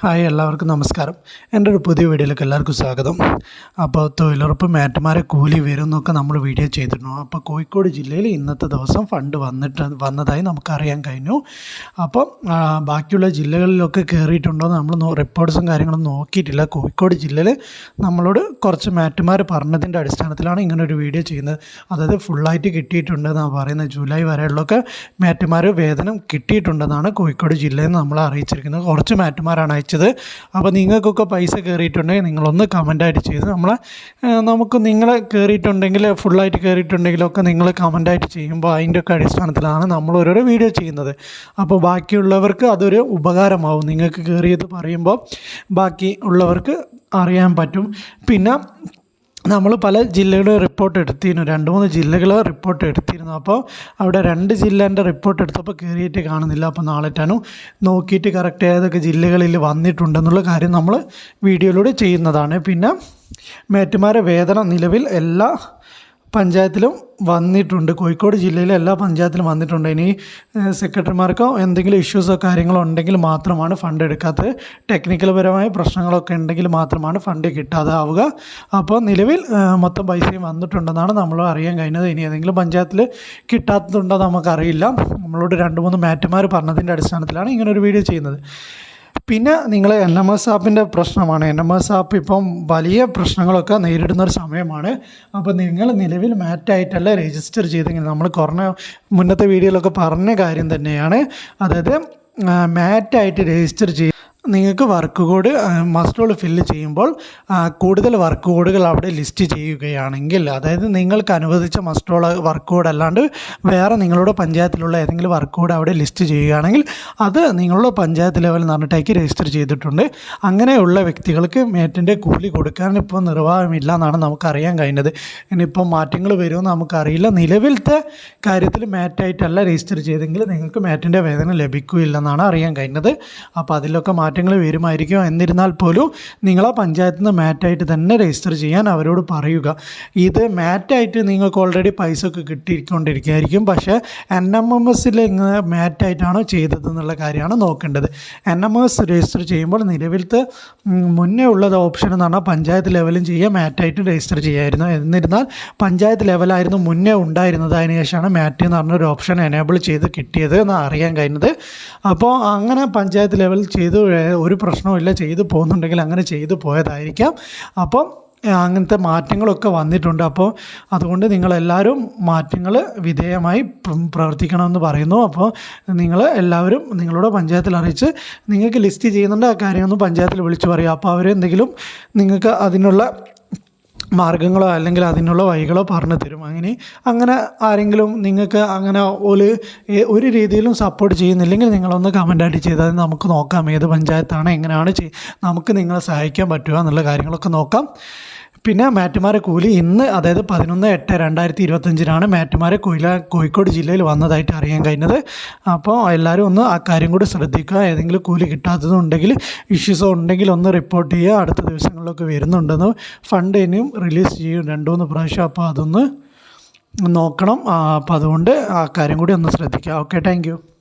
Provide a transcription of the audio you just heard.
Hi എല്ലാവർക്കും നമസ്കാരം. എന്റെ ഒരു പുതിയ വീഡിയോയിലേക്ക് എല്ലാവർക്കും സ്വാഗതം. അപ്പോൾ തൊഴിലുറപ്പ് മാറ്റുമാരെ കൂലി വരും എന്നൊക്കെ നമ്മൾ വീഡിയോ ചെയ്തിരുന്നു. അപ്പോൾ കോഴിക്കോട് ജില്ലയിൽ ഇന്നത്തെ ദിവസം ഫണ്ട് വന്നിട്ട് വന്നതായി നമുക്കറിയാൻ കഴിഞ്ഞു. അപ്പം ബാക്കിയുള്ള ജില്ലകളിലൊക്കെ കയറിയിട്ടുണ്ടോ നമ്മൾ റിപ്പോർട്ട്സും കാര്യങ്ങളും നോക്കിയിട്ടില്ല. കോഴിക്കോട് ജില്ലയിൽ നമ്മളോട് കുറച്ച് മാറ്റുമാർ പറഞ്ഞതിന്റെ അടിസ്ഥാനത്തിലാണ് ഇങ്ങനെ ഒരു വീഡിയോ ചെയ്യുന്നത്. അതായത് ഫുള്ളായിട്ട് കിട്ടിയിട്ടുണ്ടെന്നാണ് പറയുന്നത്. ജൂലൈ വരെയുള്ളൊക്കെ മാറ്റുമാർ വേതനം കിട്ടിയിട്ടുണ്ടെന്നാണ് കോഴിക്കോട് ജില്ലയിൽ നിന്ന് നമ്മൾ അറിയിച്ചിരിക്കുന്നത്. കുറച്ച് മാറ്റുമാരാണ് അയച്ചത് അപ്പോൾ നിങ്ങൾക്കൊക്കെ പൈസ കയറിയിട്ടുണ്ടെങ്കിൽ നിങ്ങളൊന്ന് കമന്റായിട്ട് ചെയ്ത് നമ്മളെ നമുക്ക് നിങ്ങൾ കയറിയിട്ടുണ്ടെങ്കിൽ ഫുള്ളായിട്ട് കയറിയിട്ടുണ്ടെങ്കിലൊക്കെ നിങ്ങൾ കമന്റായിട്ട് ചെയ്യുമ്പോൾ അതിന്റെ ഒക്കെ അടിസ്ഥാനത്തിലാണ് നമ്മൾ ഓരോരോ വീഡിയോ ചെയ്യുന്നത്. അപ്പോൾ ബാക്കിയുള്ളവർക്ക് അതൊരു ഉപകാരമാവും. നിങ്ങൾക്ക് കയറിയത് പറയുമ്പോൾ ബാക്കി ഉള്ളവർക്ക് അറിയാൻ പറ്റും. പിന്നെ നമ്മൾ പല ജില്ലകളുടെ റിപ്പോർട്ട് എടുത്തിരുന്നു. രണ്ട് മൂന്ന് ജില്ലകൾ റിപ്പോർട്ട് എടുത്തിരുന്നു. അപ്പോൾ അവിടെ രണ്ട് ജില്ലേന്റെ റിപ്പോർട്ട് എടുത്തപ്പോൾ കയറിയിട്ട് കാണുന്നില്ല. അപ്പോൾ നാളെറ്റാനും നോക്കിയിട്ട് കറക്റ്റ് ഏതൊക്കെ ജില്ലകളിൽ വന്നിട്ടുണ്ടെന്നുള്ള കാര്യം നമ്മൾ വീഡിയോയിലൂടെ ചെയ്യുന്നതാണ്. പിന്നെ മേറ്റുമാരെ വേതനം നിലവിൽ എല്ലാ പഞ്ചായത്തിലും വന്നിട്ടുണ്ട്. കോഴിക്കോട് ജില്ലയിലെ എല്ലാ പഞ്ചായത്തിലും വന്നിട്ടുണ്ട്. ഇനി സെക്രട്ടറിമാർക്കോ എന്തെങ്കിലും ഇഷ്യൂസോ കാര്യങ്ങളോ ഉണ്ടെങ്കിൽ മാത്രമാണ് ഫണ്ട് എടുക്കാത്തത്. ടെക്നിക്കൽ പരമായ പ്രശ്നങ്ങളൊക്കെ ഉണ്ടെങ്കിൽ മാത്രമാണ് ഫണ്ട് കിട്ടാതെ ആവുക അപ്പോൾ നിലവിൽ മൊത്തം പൈസയും വന്നിട്ടുണ്ടെന്നാണ് നമ്മൾ അറിയാൻ കഴിഞ്ഞത്. ഇനി ഏതെങ്കിലും പഞ്ചായത്തിൽ കിട്ടാത്തതുണ്ടോ നമുക്കറിയില്ല. നമ്മളോട് രണ്ട് മൂന്ന് മാറ്റുമാർ പറഞ്ഞതിന്റെ അടിസ്ഥാനത്തിലാണ് ഇങ്ങനൊരു വീഡിയോ ചെയ്യുന്നത്. പിന്നെ നിങ്ങൾ എൻ എം എസ് ആപ്പിന്റെ പ്രശ്നമാണ്. എൻ എം എസ് ആപ്പ് ഇപ്പം വലിയ പ്രശ്നങ്ങളൊക്കെ നേരിടുന്ന ഒരു സമയമാണ്. അപ്പോൾ നിങ്ങൾ നിലവിൽ മാറ്റായിട്ടല്ല രജിസ്റ്റർ ചെയ്തെങ്കിൽ നമ്മൾ കുറഞ്ഞ മുന്നത്തെ വീഡിയോയിലൊക്കെ പറഞ്ഞ കാര്യം തന്നെയാണ്. അതായത് മാറ്റായിട്ട് രജിസ്റ്റർ ചെയ്ത് നിങ്ങൾക്ക് വർക്ക് കോഡ് മസ്റ്റോൾ ഫില്ല് ചെയ്യുമ്പോൾ കൂടുതൽ വർക്ക് കോഡുകൾ അവിടെ ലിസ്റ്റ് ചെയ്യുകയാണെങ്കിൽ അതായത് നിങ്ങൾക്ക് അനുവദിച്ച മസ്റ്റോൾ വർക്ക് കോഡ് അല്ലാണ്ട് വേറെ നിങ്ങളുടെ പഞ്ചായത്തിലുള്ള ഏതെങ്കിലും വർക്ക് കോഡ് അവിടെ ലിസ്റ്റ് ചെയ്യുകയാണെങ്കിൽ അത് നിങ്ങളുടെ പഞ്ചായത്ത് ലെവൽ പറഞ്ഞിട്ടേക്ക് രജിസ്റ്റർ ചെയ്തിട്ടുണ്ട്. അങ്ങനെയുള്ള വ്യക്തികൾക്ക് മേറ്റിന്റെ കൂലി കൊടുക്കാൻ ഇപ്പോൾ നിർവാഹമില്ല എന്നാണ് നമുക്കറിയാൻ കഴിഞ്ഞത്. ഇനിയിപ്പോൾ മാറ്റങ്ങൾ വരുമെന്ന് നമുക്കറിയില്ല. നിലവിലത്തെ കാര്യത്തിൽ മാറ്റായിട്ടല്ല രജിസ്റ്റർ ചെയ്തെങ്കിൽ നിങ്ങൾക്ക് മാറ്റിന്റെ വേതനം ഇല്ലെന്നാണ് അറിയാൻ കഴിഞ്ഞത്. അപ്പോൾ അതിലൊക്കെ മാറ്റങ്ങൾ വരുമായിരിക്കും എന്നിരുന്നാൽ പോലും നിങ്ങൾ ആ പഞ്ചായത്തിൽ നിന്ന് മാറ്റായിട്ട് തന്നെ രജിസ്റ്റർ ചെയ്യാൻ അവരോട് പറയുക. ഇത് മാറ്റായിട്ട് നിങ്ങൾക്ക് ഓൾറെഡി പൈസ ഒക്കെ കിട്ടിക്കൊണ്ടിരിക്കുകയായിരിക്കും. പക്ഷേ എൻ എം എം എസിൽ മാറ്റായിട്ടാണോ ചെയ്തത് എന്നുള്ള കാര്യമാണ് നോക്കേണ്ടത്. എൻ എം എസ് രജിസ്റ്റർ ചെയ്യുമ്പോൾ നിലവിലത്തെ മുന്നേ ഉള്ളത് ഓപ്ഷൻ എന്ന് പറഞ്ഞാൽ പഞ്ചായത്ത് ലെവലും ചെയ്യുക മാറ്റായിട്ട് രജിസ്റ്റർ ചെയ്യായിരുന്നു. എന്നിരുന്നാൽ പഞ്ചായത്ത് ലെവലായിരുന്നു മുന്നേ ഉണ്ടായിരുന്നത് അതിനുശേഷമാണ് മാറ്റ് എന്ന് പറഞ്ഞൊരു ഓപ്ഷൻ എനേബിൾ ചെയ്ത് കിട്ടിയത് എന്ന് അറിയാൻ കഴിഞ്ഞത്. അപ്പോൾ അങ്ങനെ പഞ്ചായത്ത് ലെവൽ ചെയ്ത് ഒരു പ്രശ്നവുമില്ല ചെയ്തു പോകുന്നുണ്ടെങ്കിൽ അങ്ങനെ ചെയ്തു പോയതായിരിക്കാം. അപ്പം അങ്ങനത്തെ മാറ്റങ്ങളൊക്കെ വന്നിട്ടുണ്ട്. അപ്പോൾ അതുകൊണ്ട് നിങ്ങളെല്ലാവരും മാറ്റങ്ങൾ വിധേയമായി പ്ര- പ്രവർത്തിക്കണമെന്ന് പറയുന്നു. അപ്പോൾ നിങ്ങൾ എല്ലാവരും നിങ്ങളുടെ പഞ്ചായത്തിൽ അറിയിച്ച് നിങ്ങൾക്ക് ലിസ്റ്റ് ചെയ്യുന്നുണ്ട് ആ കാര്യമൊന്നും പഞ്ചായത്തിൽ വിളിച്ചു പറയുക. അപ്പോൾ അവരെന്തെങ്കിലും നിങ്ങൾക്ക് അതിനുള്ള മാർഗങ്ങളോ അല്ലെങ്കിൽ അതിനുള്ള വഴികളോ പറഞ്ഞു തരും. അങ്ങനെ അങ്ങനെ ആരെങ്കിലും നിങ്ങൾക്ക് അങ്ങനെ ഒരു ഒരു രീതിയിലും സപ്പോർട്ട് ചെയ്യുന്നില്ലെങ്കിൽ നിങ്ങളൊന്ന് കമന്റായിട്ട് ചെയ്താൽ നമുക്ക് നോക്കാം ഏത് പഞ്ചായത്താണ് എങ്ങനെയാണ് നമുക്ക് നിങ്ങളെ സഹായിക്കാൻ പറ്റുക എന്നുള്ള കാര്യങ്ങളൊക്കെ നോക്കാം. പിന്നെ മാറ്റുമാരെ കൂലി ഇന്ന് അതായത് പതിനൊന്ന് എട്ട് രണ്ടായിരത്തി ഇരുപത്തഞ്ചിനാണ് മാറ്റുമാരെ കൂല കോഴിക്കോട് ജില്ലയിൽ വന്നതായിട്ട് അറിയാൻ കഴിഞ്ഞത്. അപ്പോൾ എല്ലാവരും ഒന്ന് ആ കാര്യം കൂടി ശ്രദ്ധിക്കുക. ഏതെങ്കിലും കൂലി കിട്ടാത്തതുണ്ടെങ്കിൽ ഇഷ്യൂസോ ഉണ്ടെങ്കിൽ ഒന്ന് റിപ്പോർട്ട് ചെയ്യുക. അടുത്ത ദിവസങ്ങളിലൊക്കെ വരുന്നുണ്ടെന്ന് ഫണ്ട് ഇനിയും റിലീസ് ചെയ്യും. രണ്ടു മൂന്ന് പ്രാവശ്യം അപ്പോൾ അതൊന്ന് നോക്കണം. അപ്പോൾ അതുകൊണ്ട് ആ കാര്യം കൂടി ഒന്ന് ശ്രദ്ധിക്കുക. Okay thank